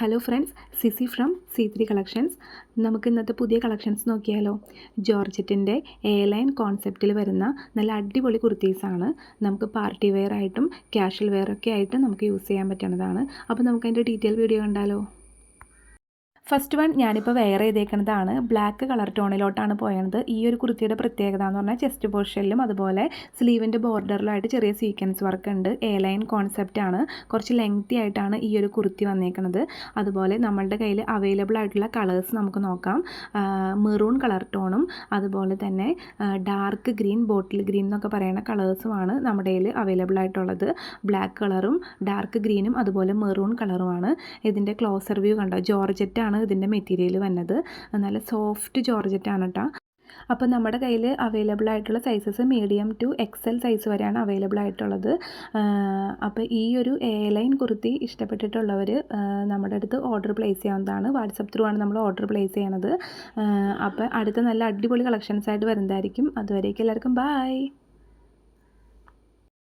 Hello friends CC from C three collections നമുക്ക് ഇന്നത്തെ പുതിയ കളക്ഷൻസ് നോക്കിയാലോ? ജോർജറ്റിന്റെ എ ലൈൻ കോൺസെപ്റ്റിൽ വരുന്ന നല്ല അടിപൊളി കുർത്തീസാണ് നമുക്ക് പാർട്ടി വെയർ ആയിട്ടും ക്യാഷ്വൽ വെയർ ഒക്കെ ആയിട്ട് നമുക്ക് യൂസ് ചെയ്യാൻ പറ്റുന്നതാണ്. അപ്പോൾ നമുക്ക് അതിന്റെ ഡീറ്റെയിൽ വീഡിയോ കണ്ടാലോ? ഫസ്റ്റ് വൺ ഞാനിപ്പോൾ വെയർ ചെയ്തേക്കുന്നതാണ്. ബ്ലാക്ക് കളർ ടോണിലോട്ടാണ് പോയത് ഈ ഒരു കുർത്തിയുടെ പ്രത്യേകത എന്ന് പറഞ്ഞാൽ ചെസ്റ്റ് പോർഷനിലും അതുപോലെ സ്ലീവിന്റെ ബോർഡറിലായിട്ട് ചെറിയ സീക്വൻസ് വർക്ക് ഉണ്ട്. എ ലൈൻ കോൺസെപ്റ്റ് ആണ്. കുറച്ച് ലെങ്തി ആയിട്ടാണ് ഈ ഒരു കുർത്തി വന്നേക്കുന്നത് അതുപോലെ നമ്മളുടെ കയ്യിൽ അവൈലബിൾ ആയിട്ടുള്ള കളേഴ്സ് നമുക്ക് നോക്കാം. മെറൂൺ കളർ ടോണും അതുപോലെ തന്നെ ഡാർക്ക് ഗ്രീൻ ബോട്ടിൽ ഗ്രീൻ എന്നൊക്കെ പറയുന്ന കളേഴ്സുമാണ് നമ്മുടെ കയ്യിൽ അവൈലബിൾ ആയിട്ടുള്ളത്. ബ്ലാക്ക് കളറും ഡാർക്ക് ഗ്രീനും അതുപോലെ മെറൂൺ കളറുമാണ് ഇതിന്റെ ക്ലോസർ വ്യൂ കണ്ടോ? ജോർജറ്റാണ് ഇതിന്റെ മെറ്റീരിയൽ വന്നത്. നല്ല സോഫ്റ്റ് ജോർജറ്റാണ് കേട്ടോ അപ്പോൾ നമ്മുടെ കയ്യിൽ അവൈലബിൾ ആയിട്ടുള്ള sizes medium to XL size വരെയാണ് അവൈലബിൾ ആയിട്ടുള്ളത്. അപ്പോൾ ഈ ഒരു എ ലൈൻ കുർത്തി ഇഷ്ടപ്പെട്ടിട്ടുള്ളവർ നമ്മുടെ അടുത്ത് ഓർഡർ പ്ലേസ് ചെയ്യാവുന്നതാണ്. വാട്സപ്പ് ത്രൂ ആണ് നമ്മൾ ഓർഡർ പ്ലേസ് ചെയ്യണത്. അപ്പോൾ അടുത്ത നല്ല അടിപൊളി കളക്ഷൻസ് ആയിട്ട് വരുന്നതായിരിക്കും. അതുവരേക്കും എല്ലാവർക്കും ബായ്